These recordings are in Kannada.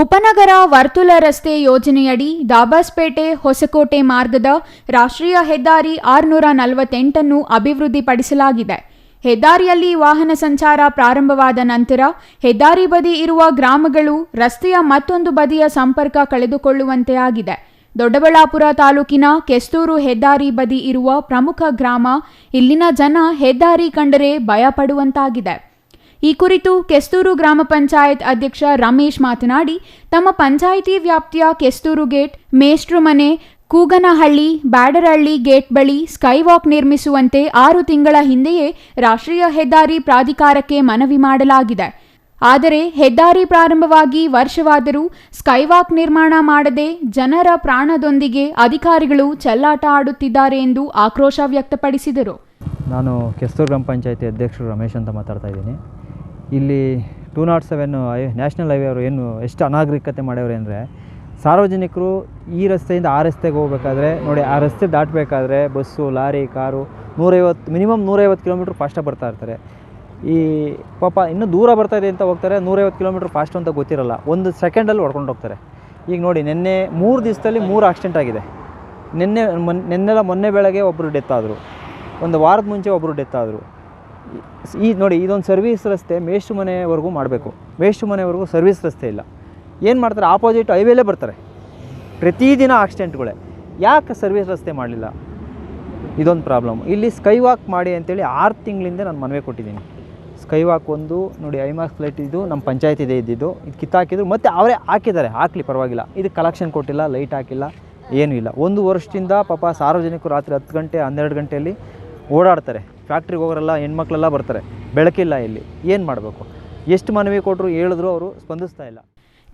ಉಪನಗರ ವರ್ತುಲ ರಸ್ತೆ ಯೋಜನೆಯಡಿ ದಾಬಾಸ್ಪೇಟೆ, ಹೊಸಕೋಟೆ ಮಾರ್ಗದ ರಾಷ್ಟ್ರೀಯ ಹೆದ್ದಾರಿ ಆರುನೂರ ನಲವತ್ತೆಂಟನ್ನು ಅಭಿವೃದ್ಧಿಪಡಿಸಲಾಗಿದೆ. ಹೆದ್ದಾರಿಯಲ್ಲಿ ವಾಹನ ಸಂಚಾರ ಪ್ರಾರಂಭವಾದ ನಂತರ ಹೆದ್ದಾರಿ ಬದಿ ಇರುವ ಗ್ರಾಮಗಳು ರಸ್ತೆಯ ಮತ್ತೊಂದು ಬದಿಯ ಸಂಪರ್ಕ ಕಳೆದುಕೊಳ್ಳುವಂತೆ ಆಗಿದೆ. ದೊಡ್ಡಬಳ್ಳಾಪುರ ತಾಲೂಕಿನ ಕೆಸ್ತೂರು ಹೆದ್ದಾರಿ ಬದಿ ಇರುವ ಪ್ರಮುಖ ಗ್ರಾಮ ಇಲ್ಲಿನ ಜನ ಹೆದ್ದಾರಿ ಕಂಡರೆ ಭಯಪಡುವಂತಾಗಿದೆ. ಈ ಕುರಿತು ಕೆಸ್ತೂರು ಗ್ರಾಮ ಪಂಚಾಯತ್ ಅಧ್ಯಕ್ಷ ರಮೇಶ್ ಮಾತನಾಡಿ, ತಮ್ಮ ಪಂಚಾಯಿತಿ ವ್ಯಾಪ್ತಿಯ ಕೆಸ್ತೂರು ಗೇಟ್ ಮೇಷ್ಟ್ರು ಮನೆ ಕೂಗನಹಳ್ಳಿ, ಬ್ಯಾಡರಹಳ್ಳಿ ಗೇಟ್ ಬಳಿ ಸ್ಕೈವಾಕ್ ನಿರ್ಮಿಸುವಂತೆ ಆರು ತಿಂಗಳ ಹಿಂದೆಯೇ ರಾಷ್ಟ್ರೀಯ ಹೆದ್ದಾರಿ ಪ್ರಾಧಿಕಾರಕ್ಕೆ ಮನವಿ ಮಾಡಲಾಗಿದೆ. ಆದರೆ ಹೆದ್ದಾರಿ ಪ್ರಾರಂಭವಾಗಿ ವರ್ಷವಾದರೂ ಸ್ಕೈವಾಕ್ ನಿರ್ಮಾಣ ಮಾಡದೆ ಜನರ ಪ್ರಾಣದೊಂದಿಗೆ ಅಧಿಕಾರಿಗಳು ಚೆಲ್ಲಾಟ ಆಡುತ್ತಿದ್ದಾರೆ ಎಂದು ಆಕ್ರೋಶ ವ್ಯಕ್ತಪಡಿಸಿದರು. ನಾನು ಕೆಸ್ತೂರು ಗ್ರಾಮ ಪಂಚಾಯಿತಿ ಅಧ್ಯಕ್ಷರು ರಮೇಶ್ ಅಂತ ಮಾತಾಡ್ತಾ ಇದ್ದೀನಿ. ಇಲ್ಲಿ two naught seven national highway ಅವರು ಏನು ಎಷ್ಟು ಅನಾಗರಿಕತೆ ಮಾಡ್ಯವ್ರೆ ಅಂದರೆ ಸಾರ್ವಜನಿಕರು ಈ ರಸ್ತೆಯಿಂದ ಆ ರಸ್ತೆಗೆ ಹೋಗ್ಬೇಕಾದ್ರೆ, ನೋಡಿ ಆ ರಸ್ತೆ ದಾಟಬೇಕಾದ್ರೆ ಬಸ್ಸು, ಲಾರಿ, ಕಾರು ನೂರೈವತ್ತು, ಮಿನಿಮಮ್ ನೂರೈವತ್ತು ಕಿಲೋಮೀಟ್ರ್ ಫಾಸ್ಟಾಗಿ ಬರ್ತಾ ಇರ್ತಾರೆ. ಈ ಪಾಪ ಇನ್ನೂ ದೂರ ಬರ್ತಾ ಇದೆ ಅಂತ ಹೋಗ್ತಾರೆ, ನೂರೈವತ್ತು ಕಿಲೋಮೀಟ್ರ್ ಫಾಸ್ಟ್ ಅಂತ ಗೊತ್ತಿರಲ್ಲ, ಒಂದು ಸೆಕೆಂಡಲ್ಲಿ ಹೊಡ್ಕೊಂಡು ಹೋಗ್ತಾರೆ. ಈಗ ನೋಡಿ, ನಿನ್ನೆ ಮೂರು ದಿವಸದಲ್ಲಿ ಮೂರು ಆಕ್ಸಿಡೆಂಟ್ ಆಗಿದೆ. ನಿನ್ನೆ ಮೊನ್ನೆಲ್ಲ ನಿನ್ನೆಲ್ಲ ಮೊನ್ನೆ ಬೆಳಗ್ಗೆ ಒಬ್ಬರು ಡೆತ್ ಆದರು. ಒಂದು ವಾರದ ಮುಂಚೆ ಒಬ್ಬರು ಡೆತ್ ಆದರು. ಈ ನೋಡಿ, ಇದೊಂದು ಸರ್ವಿಸ್ ರಸ್ತೆ ಮೇಷ್ಟು ಮನೆವರೆಗೂ ಮಾಡಬೇಕು. ಮೇಷ್ಟು ಮನೆವರೆಗೂ ಸರ್ವಿಸ್ ರಸ್ತೆ ಇಲ್ಲ. ಏನು ಮಾಡ್ತಾರೆ? ಆಪೋಸಿಟ್ ಹೈವೇಲೇ ಬರ್ತಾರೆ. ಪ್ರತಿದಿನ ಆಕ್ಸಿಡೆಂಟ್ಗಳೇ ಯಾಕೆ ಸರ್ವಿಸ್ ರಸ್ತೆ ಮಾಡಲಿಲ್ಲ? ಇದೊಂದು ಪ್ರಾಬ್ಲಮ್ ಇಲ್ಲಿ ಸ್ಕೈ ವಾಕ್ ಮಾಡಿ ಅಂತೇಳಿ ಆರು ತಿಂಗಳಿಂದ ನಾನು ಮನವಿ ಕೊಟ್ಟಿದ್ದೀನಿ. ಸ್ಕೈ ವಾಕ್ ಒಂದು, ನೋಡಿ ಐಮಾಕ್ಸ್ ಫ್ಲೈಟ್ ಇದು ನಮ್ಮ ಪಂಚಾಯತ್ ಇದೆ ಇದ್ದಿದ್ದು. ಇದು ಕಿತ್ತಾಕಿದ್ರು. ಮತ್ತು ಅವರೇ ಹಾಕಿದ್ದಾರೆ. ಹಾಕಲಿ, ಪರವಾಗಿಲ್ಲ. ಇದು ಕಲೆಕ್ಷನ್ ಕೊಟ್ಟಿಲ್ಲ ಲೈಟ್ ಹಾಕಿಲ್ಲ, ಏನೂ ಇಲ್ಲ. ಒಂದು ವರ್ಷದಿಂದ ಪಾಪ ಸಾರ್ವಜನಿಕರು ರಾತ್ರಿ ಹತ್ತು ಗಂಟೆ, ಹನ್ನೆರಡು ಗಂಟೆಯಲ್ಲಿ ಓಡಾಡ್ತಾರೆ. ಫ್ಯಾಕ್ಟ್ರಿಗೆ ಹೋಗೋರೆಲ್ಲ ಹೆಣ್ಮಕ್ಳೆಲ್ಲ ಬರ್ತಾರೆ. ಬೆಳಕಿಲ್ಲ ಇಲ್ಲಿ. ಏನು ಮಾಡಬೇಕು? ಎಷ್ಟು ಮನವಿ ಕೊಟ್ಟರು ಹೇಳಿದ್ರು ಅವರು ಸ್ಪಂದಿಸ್ತಾ ಇಲ್ಲ.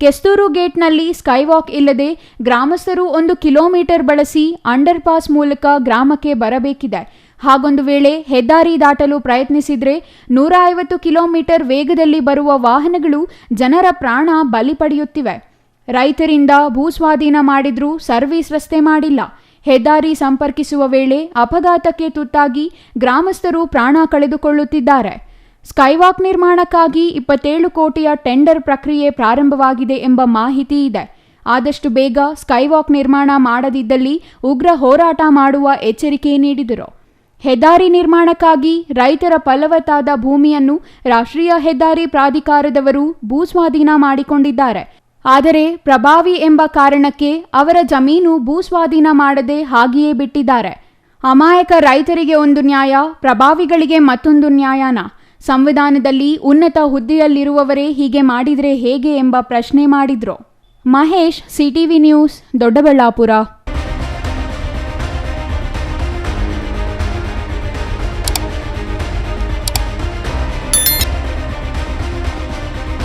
ಕೆಸ್ತೂರು ಗೇಟ್ನಲ್ಲಿ ಸ್ಕೈವಾಕ್ ಇಲ್ಲದೆ ಗ್ರಾಮಸ್ಥರು ಒಂದು ಕಿಲೋಮೀಟರ್ ಬಳಸಿ ಅಂಡರ್ ಪಾಸ್ ಮೂಲಕ ಗ್ರಾಮಕ್ಕೆ ಬರಬೇಕಿದೆ. ಹಾಗೊಂದು ವೇಳೆ ಹೆದ್ದಾರಿ ದಾಟಲು ಪ್ರಯತ್ನಿಸಿದ್ರೆ ನೂರ ಐವತ್ತು ಕಿಲೋಮೀಟರ್ ವೇಗದಲ್ಲಿ ಬರುವ ವಾಹನಗಳು ಜನರ ಪ್ರಾಣ ಬಲಿ ಪಡೆಯುತ್ತಿವೆ. ರೈತರಿಂದ ಭೂಸ್ವಾಧೀನ ಮಾಡಿದ್ರೂ ಸರ್ವಿಸ್ ರಸ್ತೆ ಮಾಡಿಲ್ಲ. ಹೆದ್ದಾರಿ ಸಂಪರ್ಕಿಸುವ ವೇಳೆ ಅಪಘಾತಕ್ಕೆ ತುತ್ತಾಗಿ ಗ್ರಾಮಸ್ಥರು ಪ್ರಾಣ ಕಳೆದುಕೊಳ್ಳುತ್ತಿದ್ದಾರೆ. ಸ್ಕೈವಾಕ್ ನಿರ್ಮಾಣಕ್ಕಾಗಿ ಇಪ್ಪತ್ತೇಳು ಕೋಟಿಯ ಟೆಂಡರ್ ಪ್ರಕ್ರಿಯೆ ಪ್ರಾರಂಭವಾಗಿದೆ ಎಂಬ ಮಾಹಿತಿ ಇದೆ. ಆದಷ್ಟು ಬೇಗ ಸ್ಕೈವಾಕ್ ನಿರ್ಮಾಣ ಮಾಡದಿದ್ದಲ್ಲಿ ಉಗ್ರ ಹೋರಾಟ ಮಾಡುವ ಎಚ್ಚರಿಕೆ ನೀಡಿದರು. ಹೆದ್ದಾರಿ ನಿರ್ಮಾಣಕ್ಕಾಗಿ ರೈತರ ಫಲವತ್ತಾದ ಭೂಮಿಯನ್ನು ರಾಷ್ಟ್ರೀಯ ಹೆದ್ದಾರಿ ಪ್ರಾಧಿಕಾರದವರು ಭೂಸ್ವಾಧೀನ ಮಾಡಿಕೊಂಡಿದ್ದಾರೆ. ಆದರೆ ಪ್ರಭಾವಿ ಎಂಬ ಕಾರಣಕ್ಕೆ ಅವರ ಜಮೀನು ಭೂಸ್ವಾಧೀನ ಮಾಡದೆ ಹಾಗೆಯೇ ಬಿಟ್ಟಿದ್ದಾರೆ. ಅಮಾಯಕ ರೈತರಿಗೆ ಒಂದು ನ್ಯಾಯ, ಪ್ರಭಾವಿಗಳಿಗೆ ಮತ್ತೊಂದು ನ್ಯಾಯನ. ಸಂವಿಧಾನದಲ್ಲಿ ಉನ್ನತ ಹುದ್ದೆಯಲ್ಲಿರುವವರೇ ಹೀಗೆ ಮಾಡಿದರೆ ಹೇಗೆ ಎಂಬ ಪ್ರಶ್ನೆ ಮಾಡಿದ್ರು. Mahesh, CTV news, Doddaballapura.